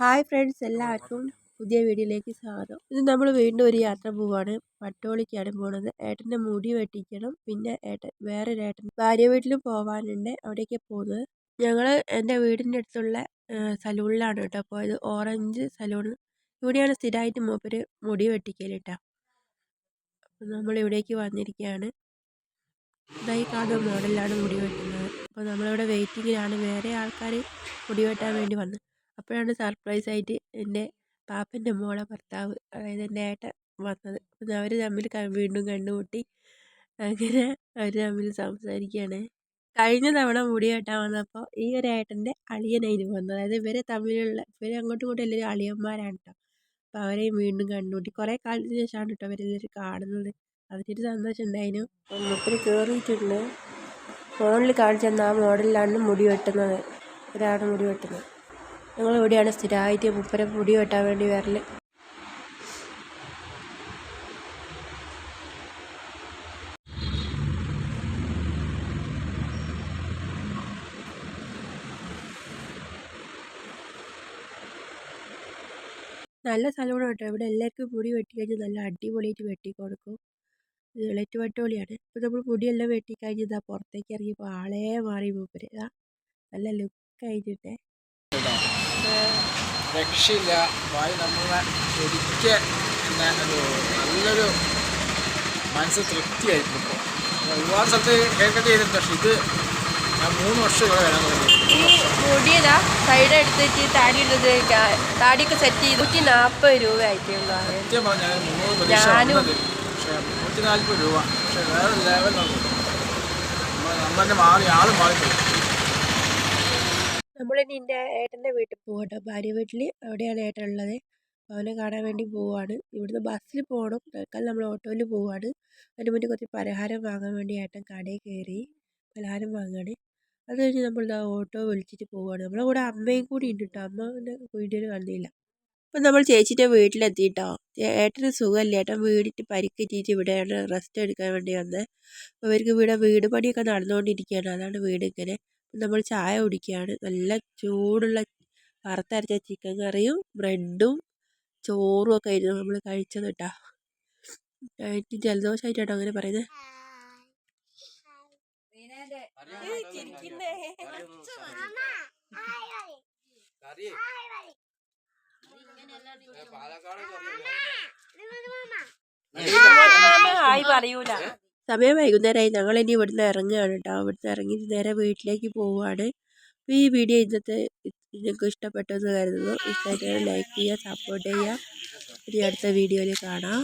Hi friends എല്ലാവർക്കും പുതിയ വീഡിയോയിലേക്ക് സ്വാഗതം. ഇത് നമ്മൾ വീണ്ടും ഒരു യാത്ര പോവാണ്. പട്ടോളിക്കാണ് പോണത്. ഏട്ടന്റെ മുടി വെട്ടിക്കണം. പിന്നെ ഏട്ടൻ വേറൊരു ഏട്ടൻ ഭാര്യ വീട്ടിലും പോവാനുണ്ട്. അവിടേക്ക് പോകുന്നത് ഞങ്ങൾ എന്റെ വീടിന്റെ അടുത്തുള്ള സലൂണിലാണ് കേട്ടോ പോയത്. Orange salon. ഇവിടെയാണ് സ്ഥിരമായിട്ട് മൂപ്പര് മുടി വെട്ടിക്കൽ കേട്ടോ. അപ്പം നമ്മൾ ഇവിടേക്ക് വന്നിരിക്കുകയാണ് ഇതായി കാണുന്ന മോഡലിലാണ് മുടി വെട്ടുന്നത്. അപ്പോൾ നമ്മളിവിടെ വെയിറ്റിങ്ങിലാണ് വേറെ ആൾക്കാർ മുടി വെട്ടാൻ വേണ്ടി വന്നത് അപ്പോഴാണ് സർപ്രൈസ് ആയിട്ട് എന്റെ പാപ്പന്റെ മോളെ ഭർത്താവ് അതായത് എന്റെ ഏട്ടൻ വന്നത്. അവർ തമ്മിൽ വീണ്ടും കണ്ടുമുട്ടി അങ്ങനെ അവർ തമ്മിൽ സംസാരിക്കുകയാണ്. കഴിഞ്ഞ തവണ മുടി വെട്ടാൻ വന്നപ്പോൾ ഈ ഒരു ഏട്ടന്റെ അളിയനായിരുന്നു വന്നത്. അതായത് ഇവരെ തമ്മിലുള്ള ഇവരെ അങ്ങോട്ടും ഇങ്ങോട്ടും എല്ലാവരും അളിയന്മാരാണ് കേട്ടോ അപ്പോൾ അവരെയും വീണ്ടും കണ്ടുമുട്ടി കുറേ കാലത്തിന് ശേഷമാണ് കേട്ടോ അവരെല്ലാവരും കാണുന്നത്. അതിനൊരു സന്തോഷം ഉണ്ടായിരുന്നു മുപ്പര് കയറിയിട്ടുണ്ട് ഫോണിൽ കാണിച്ചു തന്ന ആ മോഡലിലാണ് മുടി വെട്ടുന്നത്. ഒരാൾ മുടി വെട്ടുന്നത്. ഞങ്ങൾ ഇവിടെയാണ് സ്ഥിരമായിട്ട് മുപ്പര മുടി വെട്ടാൻ വേണ്ടി വരൽ നല്ല സ്ഥലമാണ് കേട്ടോ. ഇവിടെ എല്ലാവർക്കും മുടി വെട്ടി കഴിഞ്ഞ് നല്ല അടിപൊളിയായിട്ട് വെട്ടി കൊടുക്കും. ഇളറ്റ് വട്ടോളിയാണ്. ഇപ്പോൾ നമ്മൾ മുടിയെല്ലാം വെട്ടി കഴിഞ്ഞ് ഇതാ പുറത്തേക്ക് ഇറങ്ങിയപ്പോൾ ആളെ മാറി മൂപ്പര്. നല്ല ലുക്ക് രക്ഷയില്ല. വായു നമ്മളെ ശരിക്ക് എന്താ ഒരു നല്ലൊരു മനസ്സ് തൃപ്തിയായിരുന്നു ഇപ്പോൾ ഒരുപാട് സ്ഥലത്ത് കേൾക്കേണ്ടി ചെയ്തിട്ടുണ്ട്. പക്ഷെ ഇത് ഞാൻ മൂന്ന് വർഷം ഇവിടെ വരാൻ തുടങ്ങി. മുടിയതാ സൈഡ് എടുത്തിട്ട് താടി ഇട്ടത് താടിയൊക്കെ സെറ്റ് ചെയ്ത് നൂറ്റി നാൽപ്പത് രൂപ ആയിട്ടുള്ളൂ സത്യം പറഞ്ഞാൽ മുന്നൂറ് പ്രതീക്ഷ ഞാനും- വന്നത് പക്ഷേ നൂറ്റി നാൽപ്പത് രൂപ. പക്ഷേ വേറെ ലെവൽ നോക്കും നമ്മൾ തന്നെ മാറി ആളും മാറിപ്പോയി. നമ്മളിനി എന്റെ ഏട്ടന്റെ വീട്ടിൽ പോകട്ടോ. ഭാര്യ വീട്ടിൽ അവിടെയാണ് ഏട്ടൻ ഉള്ളത്? അവനെ കാണാൻ വേണ്ടി പോവാണ്. ഇവിടുന്ന് ബസ്സിൽ പോകണം തൽക്കാലം നമ്മൾ ഓട്ടോയിൽ പോവാണ്. അതിന് മുന്നേ കുറച്ച് പലഹാരം വാങ്ങാൻ വേണ്ടി ഏട്ടൻ കടയിൽ കയറി പലഹാരം വാങ്ങാണ്. അത് കഴിഞ്ഞ് നമ്മൾ ഓട്ടോ വിളിച്ചിട്ട് പോവാണ്. നമ്മളെ കൂടെ അമ്മയും കൂടി ഉണ്ട് കേട്ടോ അമ്മ വീഡിയോയിൽ കണ്ടില്ല. അപ്പം നമ്മൾ ചേച്ചിന്റെ വീട്ടിലെത്തിയിട്ടോ ഏട്ടന് സുഖമില്ല? ഏട്ടൻ വീടിട്ട് പരിക്കേറ്റിട്ട് ഇവിടെ റെസ്റ്റ് എടുക്കാൻ വേണ്ടി വന്നത് അപ്പോൾ അവർക്ക് ഇവിടെ വീട് പണിയൊക്കെ നടന്നുകൊണ്ടിരിക്കുകയാണ്. അതാണ് വീട് ഇങ്ങനെ. നമ്മൾ ചായ കുടിക്കുകയാണ് നല്ല ചൂടുള്ള വറുത്തരച്ച ചിക്കൻ കറിയും ബ്രെഡും ചോറും ഒക്കെ ആയിരുന്നു നമ്മൾ കഴിച്ചത് കേട്ടോ എനിക്ക് ജലദോഷമായിട്ടോ അങ്ങനെ പറയുന്നത് ഹായ് പറയൂല സമയം വൈകുന്നേരമായി ഞങ്ങൾ ഇനി ഇവിടുന്ന് ഇറങ്ങുകയാണ് കേട്ടോ ഇവിടുന്ന് ഇറങ്ങി നേരെ വീട്ടിലേക്ക് പോവുകയാണ്. അപ്പോൾ ഈ വീഡിയോ ഇന്നത്തെ നിങ്ങൾക്ക് ഇഷ്ടപ്പെട്ടെന്ന് കരുതുന്നു. ഇഷ്ടമായിട്ട് ലൈക്ക് ചെയ്യുക സപ്പോർട്ട് ചെയ്യുക. ഇനി അടുത്ത വീഡിയോയിൽ കാണാം.